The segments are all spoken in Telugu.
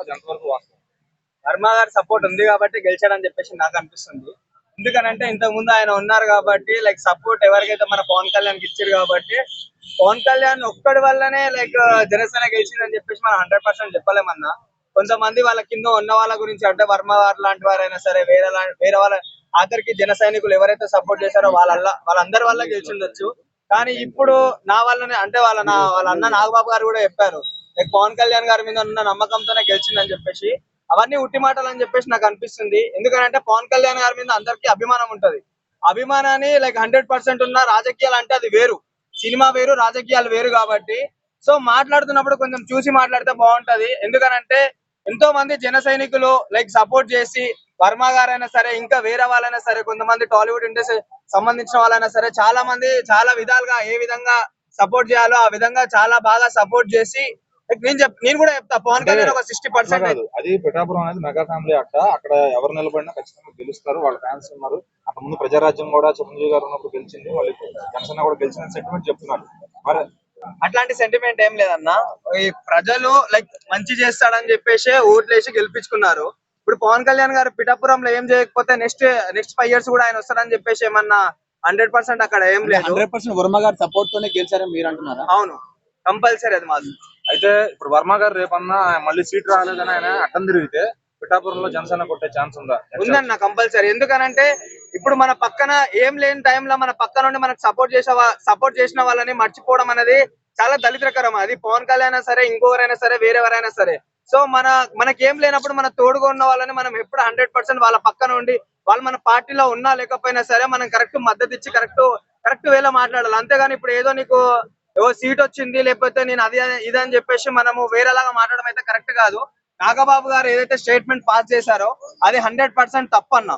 అది ఎంతవరకు వాస్తవం. వర్మ గారి సపోర్ట్ ఉంది కాబట్టి గెలిచాడని చెప్పేసి నాకు అనిపిస్తుంది. ఎందుకనంటే ఇంతకు ముందు ఆయన ఉన్నారు కాబట్టి లైక్ సపోర్ట్ ఎవరికైతే మన పవన్ కళ్యాణ్ ఇచ్చారు కాబట్టి పవన్ కళ్యాణ్ ఒక్కడి వల్లనే లైక్ జనసేన గెలిచిందని చెప్పేసి మనం హండ్రెడ్ పర్సెంట్ చెప్పలేమన్నా కొంతమంది వాళ్ళ కింద ఉన్న వాళ్ళ గురించి అంటే వర్మ వారు లాంటి వారైనా సరే వేరే వేరే వాళ్ళ ఆఖరికి జన సైనికులు ఎవరైతే సపోర్ట్ చేశారో వాళ్ళ వాళ్ళందరి వల్ల గెలిచిండొచ్చు కానీ ఇప్పుడు నా వల్లనే అంటే వాళ్ళ నా వాళ్ళ అన్న నాగబాబు గారు కూడా చెప్పారు. లైక్ పవన్ కళ్యాణ్ గారి మీద ఉన్న నమ్మకంతోనే గెలిచిందని చెప్పేసి అవన్నీ ఉట్టి మాటలు అని చెప్పేసి నాకు అనిపిస్తుంది. ఎందుకంటే పవన్ కళ్యాణ్ గారి మీద అందరికీ అభిమానం ఉంటది. అభిమానాన్ని లైక్ హండ్రెడ్ పర్సెంట్ ఉన్న రాజకీయాలు అంటే అది వేరు. సినిమా వేరు రాజకీయాలు వేరు కాబట్టి. సో మాట్లాడుతున్నప్పుడు కొంచెం చూసి మాట్లాడితే బాగుంటది. ఎందుకనంటే ఎంతో మంది జన సైనికులు లైక్ సపోర్ట్ చేసి వర్మ గారైనా సరే ఇంకా వేరే వాళ్ళైనా సరే కొంతమంది టాలీవుడ్ ఇండస్ట్రీ సంబంధించిన వాళ్ళైనా సరే చాలా మంది చాలా విధాలుగా ఏ విధంగా సపోర్ట్ చేయాలో ఆ విధంగా చాలా బాగా సపోర్ట్ చేసి నేను చెప్ నేను కూడా చెప్తా పవన్ కళ్యాణ్ ఒక సిక్స్టీ పర్సెంట్ అది పిఠాపురం అనేది మెగా ఫ్యామిలీ అట్ట అక్కడ ఎవరు నిలబడినా ఖచ్చితంగా గెలుస్తారు. వాళ్ళ ఫ్యాన్స్ ఉన్నారు. అంత ముందు ప్రజారాజ్యం కూడా చిరంజీవి గారు ఉన్నప్పుడు గెలిచింది. వాళ్ళు జనసేన కూడా గెలిచిన సెంటిమెంట్ చెప్తున్నారు. మరి అట్లాంటి సెంటిమెంట్ ఏం లేదన్న. ఈ ప్రజలు లైక్ మంచి చేస్తాడని చెప్పేసి ఓట్లేసి గెలిపించుకున్నారు. ఇప్పుడు పవన్ కళ్యాణ్ గారు పిఠాపురంలో ఏం చేయకపోతే నెక్స్ట్ నెక్స్ట్ ఫైవ్ ఇయర్స్ కూడా ఆయన వస్తాడని చెప్పేసి ఏమన్నా హండ్రెడ్ పర్సెంట్ అక్కడ ఏం లేదు. హండ్రెడ్ పర్సెంట్ వర్మ గారి సపోర్ట్ తోనే గెలిచారని మీరు అంటున్నారా? అవును. కంపల్సరీ అది మాది. అయితే ఇప్పుడు వర్మ గారు రేపన్నా మళ్ళీ సీట్ రాలేదని ఆయన అడ్డం తిరిగితే పిఠాపురంలో జనసేన కొట్టే ఛాన్స్ ఉందా? ఉందన్న కంపల్సరీ. ఎందుకనంటే ఇప్పుడు మన పక్కన ఏం లేని టైంలో మన పక్క నుండి మనకు సపోర్ట్ చేసే సపోర్ట్ చేసిన వాళ్ళని మర్చిపోవడం అనేది చాలా దళిద్రకరం అది పవన్ కళ్యాణ్ అయినా సరే ఇంకోవరైనా సరే వేరేవరైనా సరే. సో మన మనకి ఏం లేనప్పుడు మన తోడుగా ఉన్న వాళ్ళని మనం ఎప్పుడు హండ్రెడ్ పర్సెంట్ వాళ్ళ పక్కన ఉండి వాళ్ళు మన పార్టీలో ఉన్నా లేకపోయినా సరే మనం కరెక్ట్ మద్దతు ఇచ్చి కరెక్ట్ కరెక్ట్ వేలో మాట్లాడాలి. అంతేగాని ఇప్పుడు ఏదో నీకు ఏవో సీట్ వచ్చింది లేకపోతే నేను అది ఇది అని చెప్పేసి మనము వేరేలాగా మాట్లాడడం అయితే కరెక్ట్ కాదు. నాగబాబు గారు ఏదైతే స్టేట్మెంట్ పాస్ చేశారో అది హండ్రెడ్ పర్సెంట్ తప్పు అన్న.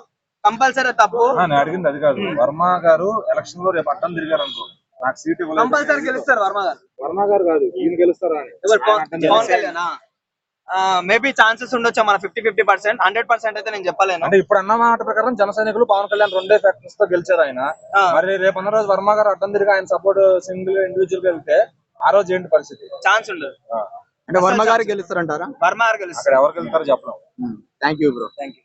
కంపల్సరీ తప్పు. నేను అడిగింది అది కాదు. వర్మ గారు ఎలక్షన్లో రేపు అడ్డం తిరిగారు అనుకో. నాకు సీట్ కంపల్సరీ గెలుస్తారు వర్మ గారు. వర్మ గారు కాదు ఈయన గెలుస్తారా అని. పవన్. కళ్యాణ్? మేబీ ఛాన్సెస్ ఉండొచ్చు మన fifty fifty percent hundred percent అయితే నేను చెప్పలేను. అంటే ఇప్పుడు అన్న మాట ప్రకారం జన సైనికులు పవన్ కళ్యాణ్ రెండే ఫ్యాక్టర్స్తో గెలిచారు ఆయన. మరి రేపు అన్న రోజు వర్మ గారు అడ్డం తిరిగి ఆయన సపోర్ట్ సింగిల్ ఇండివిజువల్గా వెళ్తే ఆ రోజు ఏంటి పరిస్థితి? ఛాన్స్ ఉండదు. అంటే వర్మ గారు గెలుస్తారంటారా? వర్మ గారు గెలుస్తారు. అక్కడ ఎవరికి వెళ్తారో చెప్పలేం. Thank you bro thank you